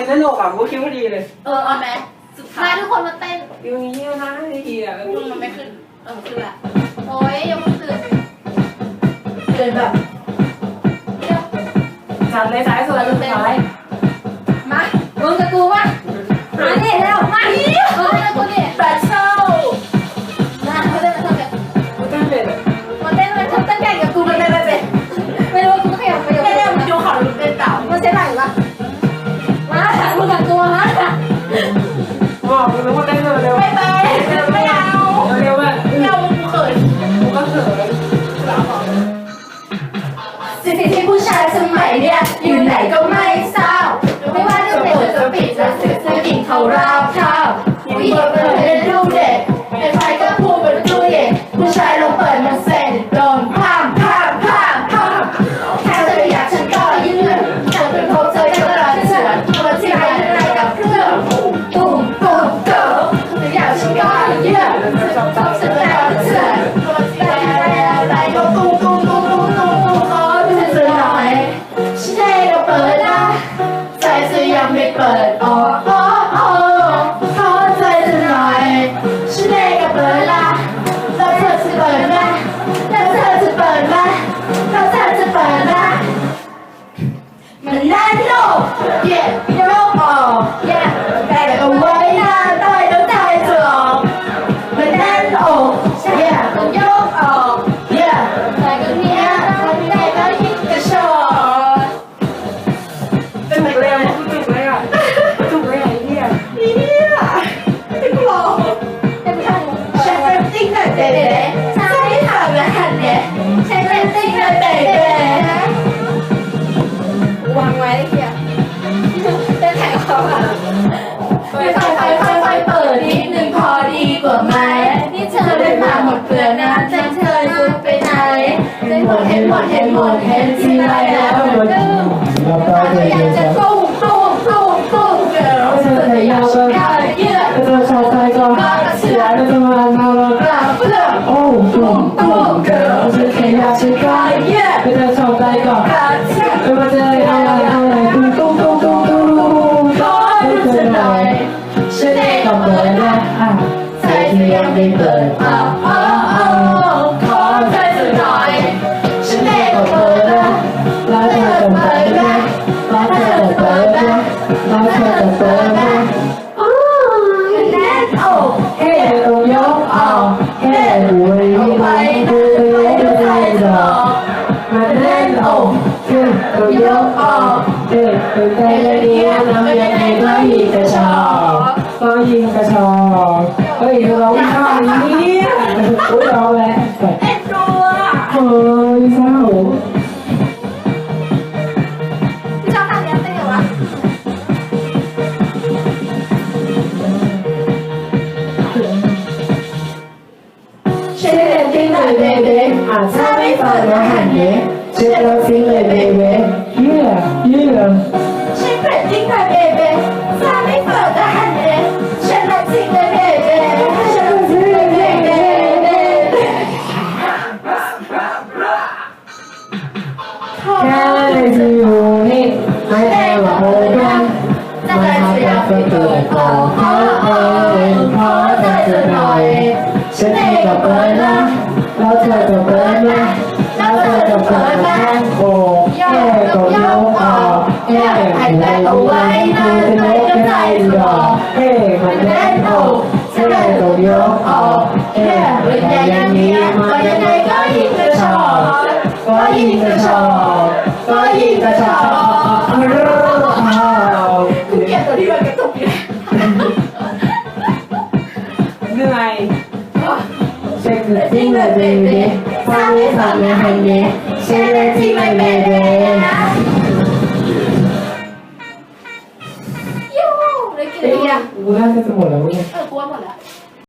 เลยนั่นหนกอะกูคิดว่าดีเลยเออเอาไหมสุดท้ายทุกคนมาเต้นอยู่อย่างนี้นะไอ้เหี้ยมันไม่ขึ้นเออขึ้นละโอ้ยยังไม่ตื่นตื่นแบบเดี๋ยวจัดเลยสายสุดสุดท้าย เขารา นหมดเห็นหมดเห็นหมดเห็นทีไรแล้วหมดเราไปเธออยากจะตุ้มตุ้มตุ้มตุ้เร์ลเธอจะอยากจะกล้าเยื่อเธอชอบใจก็กล้าเชื่อเธอจะมาเรากล้าเพื่อโอ้ตุ้มตุ้มเกิร์ลเธอแค่อยากจะกล้าเยื่อเธอชอบใจก็กล้าเชื่อเธอมาจออะไรอะไรตุ้มตุ้มตุ้มตุ้มตุ้มตุ้มขอดูเธอหน่อยฉันเองก็ก็เปิเปิดดนะนะใจเธอยังไม่เปิดอ้า ยกออกเฮ้ตื่นใจเลยเนี่ยน้ำยังไงก็ยิงกระชอกก็ยิงกระชอกเฮ้ยเราไม่ชอบนี้เนี่ยโอ้ยเราแหละ เอ็นดูอ่ะ เฮ้ยเศร้า พี่ชอบท่านี้เต้นไงวะ เช็ดติ้งเลยเบเบ้อ่านถ้าไม่ฟังนะหันเนี้ยเช็ดเราซิงเลยเบเบ้เยื่อเ ้ ยื่อฉันเป็นจริงค่ะเบเบ้ถ้าไม่เปิดก็หันเองฉันเป็นจริงเลยเบเบ้ฉันเป็นจริงเลยเบเบ้ขอแค่จะอยู่นี่ไม่ได้ว่าโอ้กันแต่จะอยากไปเปิดขอขอเองขอเธอจะหน่อยฉันเองก็เปิดนะแล้วเธอก็เปิดนะ away nơi mấy cái tay lò Hey, mình đến hồ Sẽ đây cùng nhớ hồ Yeah, mình đã nhanh nhẹ Và có gì cơ sò Có gì cơ sò Có gì cơ sò Người Xem là tiếng người về về Sao biết bạn là hành nhẹ Xem là tiếng người về về wala.